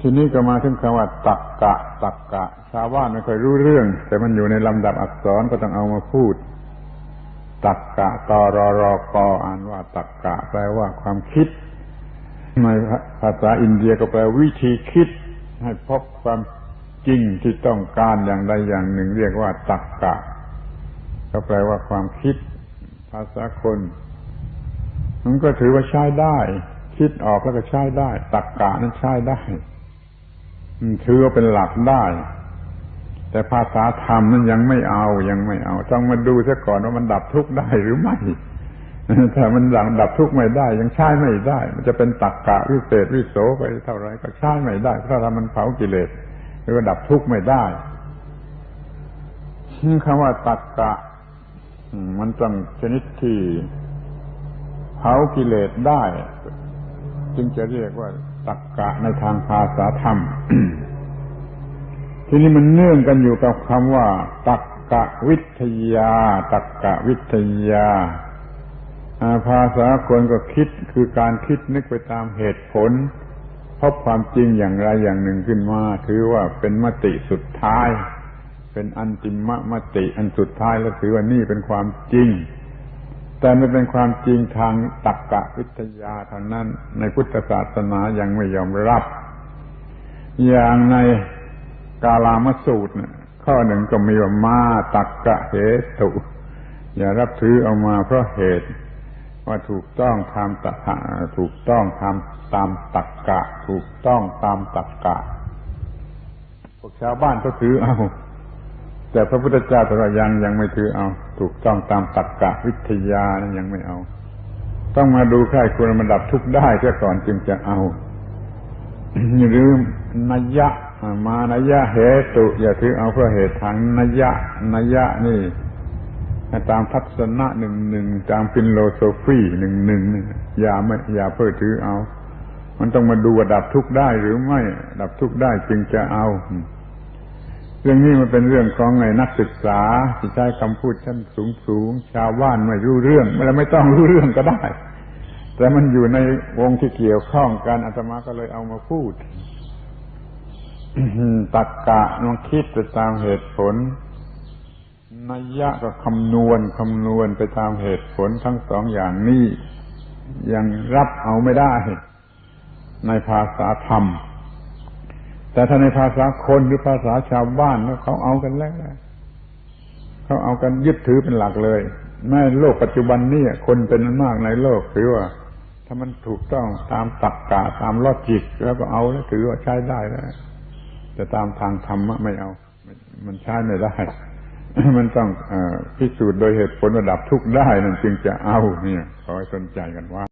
ทีนี้ก็มาถึงคำว่าตักกะ ตักกะ ชาวบ้านไม่เคยรู้เรื่อง แต่มันอยู่ในลำดับอักษรก็ต้องเอามาพูด ตักกะตรอรอกออ่านว่า ตักกะ แปลว่าความคิดในภาษาอินเดียก็แปลวิธีคิด ให้พบความจริงที่ต้องการอย่างใดอย่างหนึ่ง เรียกว่าตักกะ ก็แปลว่าความคิด ภาษาคน มันก็ถือว่าใช้ได้ คิดออกแล้วก็ใช้ได้ ตักกะนั้นใช้ได้ ถือว่าเป็นหลักได้ แต่ภาษาธรรมนั้นยังไม่เอายังไม่เอา ต้องมาดูซะก่อนว่ามันดับทุกข์ได้หรือไม่ถ้ามันหลังดับทุกข์ไม่ได้ ยังใช้ไม่ได้ มันจะเป็นตักกะวิเศษวิโสไปเท่าไรก็ใช้ไม่ได้เพราะถ้ามันเผากิเลสหรือว่าดับทุกข์ไม่ได้คำว่าตักกะมันต้องชนิดที่เผากิเลสได้ จึงจะเรียกว่า ตักกะในทางภาษาธรรม ทีนี้มันเนื่องกันอยู่กับคำว่า ตักกะวิทยา ตักกะวิทยา ภาษาคนก็คิดคือการคิดนึกไปตามเหตุผลพบความจริงอย่างไรอย่างหนึ่งขึ้นมา ถือว่าเป็นมติสุดท้าย เป็นอันติมมติอันสุดท้ายแล้วถือว่านี่เป็นความจริง แต่ไม่เป็นความจริงทางตักกะวิทยาเท่านั้น ในพุทธศาสนายังไม่ยอมรับ อย่างในกาลามสูตรข้อหนึ่งก็มีว่ามาตักกะเหตุ อย่ารับถือเอามาเพราะเหตุ ว่าถูกต้องตามตะถูกต้องตามตามตักกะ ถูกต้องตามตักกะพวกชาวบ้านก็ถือเอา แต่พระพุทธเจ้าตรัสยังยังไม่ถือเอา ถูกต้องตามตักกะวิทยานะยังไม่เอา ต้องมาดูใครควรมันดับทุกข์ได้เสียก่อนจึงจะเอาหรือนัยยะมานัยยะเหตุ อย่าถือเอาเพราะเหตุทางนัยยะนัยยะนี่ตามทัศนะหนึ่งหนึ่งตามฟินโลโซฟีหนึ่งหนึ่งอย่าไม่อย่าเพื่อถือเอา มันต้องมาดูว่าดับทุกข์ได้หรือไม่ ดับทุกข์ได้จึงจะเอา เรื่องนี้มันเป็นเรื่องของไงนักศึกษาที่ใช้คำพูดชั้นสูงสูงชาวบ้านไม่รู้เรื่องไม่ไม่ต้องรู้เรื่องก็ได้ แต่มันอยู่ในวงที่เกี่ยวข้องกันอาตมาก็เลยเอามาพูดตักกะลองคิดไปตามเหตุผลนัยยะก็คำนวณคำนวณไปตามเหตุผลทั้งสองอย่างนี้ยังรับเอาไม่ได้ ในภาษาธรรม แต่ถ้าในภาษาคนหรือภาษาชาวบ้านเขาเอากันแล้วเขาเอากันยึดถือเป็นหลักเลยแม้โลกปัจจุบันนี้คนเป็นมากในโลกถือว่า ถ้ามันถูกต้องตามตักกะตามลอจิกแล้วก็เอาแล้วถือว่าใช้ได้แล้วแต่ตามทางธรรมะไม่เอา มันใช้ไม่ได้ มันต้องอพิสูจน์โดยเหตุผลระดับทุกได้นั่นจึงจะเอาเนี่ยขอให้สนใจกันว่า